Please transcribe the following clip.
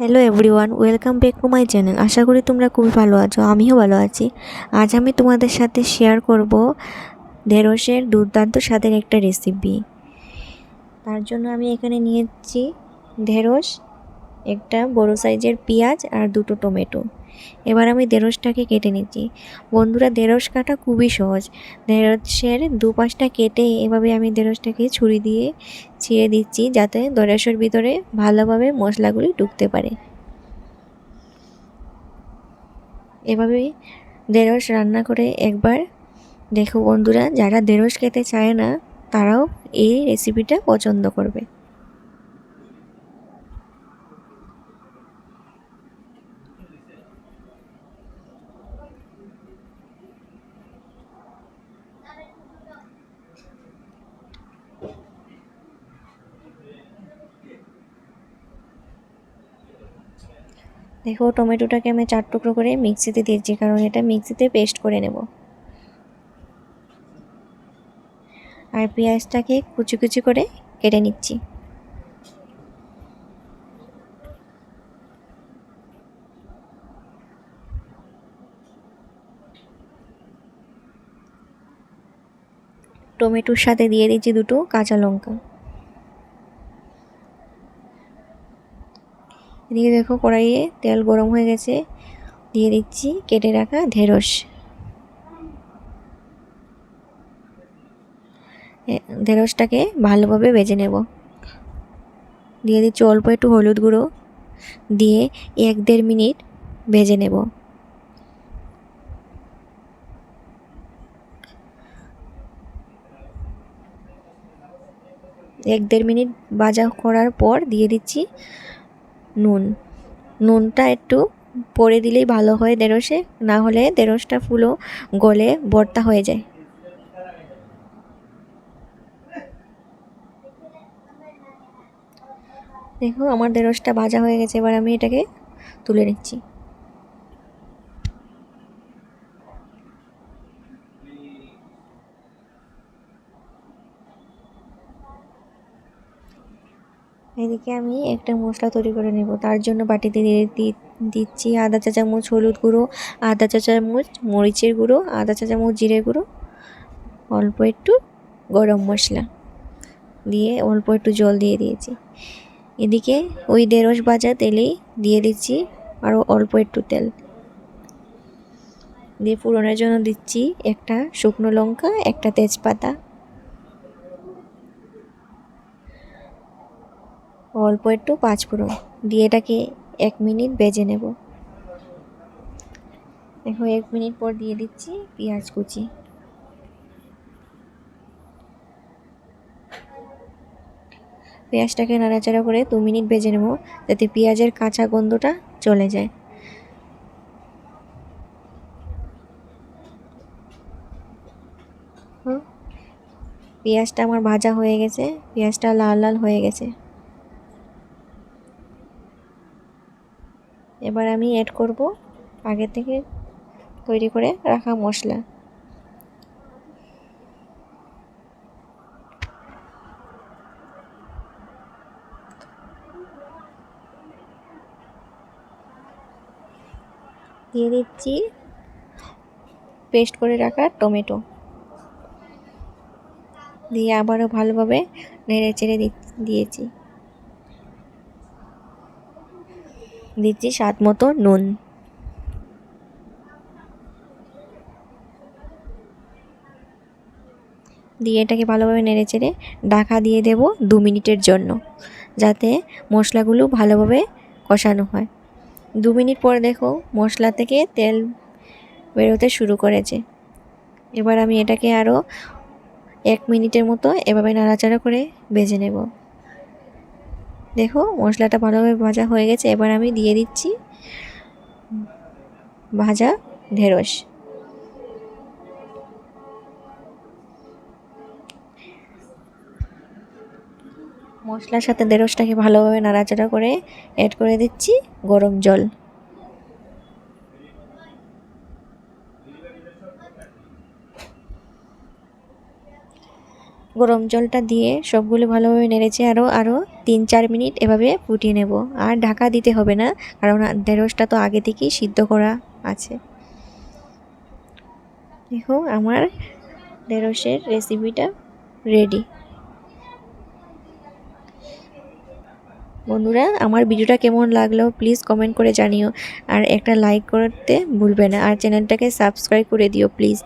Hello everyone welcome back to my channel আশা করি তোমরা খুবই ভালো আছো, আমিও ভালো আছি। আজ আমি তোমাদের সাথে শেয়ার করব ঢেঁড়সের দুর্দান্ত স্বাদের একটা রেসিপি তার জন্য আমি এখানে নিয়েছি ঢেঁড়স। একটা বড় সাইজের পেঁয়াজ আর দুটো টমেটো। এবার আমি ঢেঁড়সটাকে কেটে নিচ্ছি। বন্ধুরা ঢেঁড়স কাটা খুবই সহজ। ঢেঁড়সের দু পাশটা কেটে এভাবে আমি ঢেঁড়সটাকে ছুরি দিয়ে ছিঁড়ে দিচ্ছি যাতে ঢেঁড়সের ভিতরে ভালোভাবে মশলাগুলি ঢুকতে পারে। এভাবেই ঢেঁড়স রান্না করে একবার দেখো বন্ধুরা, যারা ঢেঁড়স খেতে চায় না, তারাও এই রেসিপিটা পছন্দ করবে। দেখো, টমেটোটাকে আমি চার টুকরো করে মিক্সিতে দিয়েছি, কারণ এটা মিক্সিতে পেস্ট করে নেব। আর পেঁয়াজটাকে কুচি কুচি করে কেটে নিচ্ছি। টমেটোর সাথে দিয়ে দিচ্ছি দুটো কাঁচা লঙ্কা। এদিকে দেখো কড়াইয়ে তেল গরম হয়ে গেছে। দিয়ে দিচ্ছি কেটে রাখা ঢেঁড়স। ঢেঁড়সটাকে ভালোভাবে ভেজে নেব। দিয়ে দিচ্ছি অল্প একটু হলুদ গুঁড়ো। দিয়ে এক দেড় মিনিট ভেজে নেব। এক দেড় মিনিট ভাজা করার পর দিয়ে দিচ্ছি নুন। নুনটা একটু পরে দিলেই ভালো হয় দেরসে না হলে দেরসটা ফুলো, গলে বর্তা হয়ে যায়। দেখো, আমার দেরসটা ভাজা হয়ে গেছে, এবার আমি এটাকে তুলে নিচ্ছি। এদিকে আমি একটা মশলা তৈরি করে নেব। তার জন্য বাটিতে দিয়ে দিচ্ছি আদা চা চামচ হলুদ গুঁড়ো, আদা চা চামচ মরিচের গুঁড়ো, আদা চা চামচ জিরে গুঁড়ো, অল্প একটু গরম মশলা দিয়ে অল্প একটু জল দিয়ে দিয়েছি। এদিকে ওই দেড়শ ভাজা তেলেই দিয়ে দিচ্ছি আরও অল্প একটু তেল। দিয়ে পুরনের জন্য দিচ্ছি একটা শুকনো লঙ্কা, একটা তেজপাতা। অল্প একটু পাঁচফোড়ন দিয়ে এটাকে এক মিনিট বেজে নেব। দেখো, এক মিনিট পর দিয়ে দিচ্ছি পেঁয়াজ কুচি। পেঁয়াজটাকে নাড়াচাড়া করে দু মিনিট ভেজে নেব, যাতে পেঁয়াজের কাঁচা গন্ধটা চলে যায়। পেঁয়াজটা আমার ভাজা হয়ে গেছে। পেঁয়াজটা লাল লাল হয়ে গেছে। এবার আমি অ্যাড করব আগে থেকে তৈরি করে রাখা মশলা। দিয়ে দিচ্ছি পেস্ট করে রাখা টমেটো। দিয়ে আবারও ভালোভাবে নেড়ে চেড়ে দিয়েছি। দিচ্ছি স্বাদ মতো নুন। দিয়ে এটাকে ভালোভাবে নেড়ে চেড়ে ঢাকা দিয়ে দেব দু মিনিটের জন্য, যাতে মশলাগুলো ভালোভাবে কষানো হয়। দু মিনিট পর দেখো মশলা থেকে তেল বেরোতে শুরু করেছে। এবার আমি এটাকে আরও এক মিনিটের মতো এভাবে নাড়াচাড়া করে ভেজে নেব। দেখো, মশলাটা ভালোভাবে ভাজা হয়ে গেছে, এবার আমি দিয়ে দিচ্ছি ভাজা ঢেঁড়স। মশলার সাথে ঢেঁড়সটাকে ভালোভাবে নাড়াচাড়া করে অ্যাড করে দিচ্ছি গরম জল। গরম জলটা দিয়ে সবগুলো ভালোভাবে নেড়েছে আরও আরও তিন চার মিনিট এভাবে ফুটিয়ে নেব। আর ঢাকা দিতে হবে না, কারণ ঢেঁড়সটা তো আগে থেকেই সিদ্ধ করা আছে। দেখো, আমার ঢেঁড়সের রেসিপিটা রেডি বন্ধুরা, আমার ভিডিওটা কেমন লাগল প্লিজ কমেন্ট করে জানিও। আর একটা লাইক করতে ভুলবে না। আর চ্যানেলটাকে সাবস্ক্রাইব করে দিও প্লিজ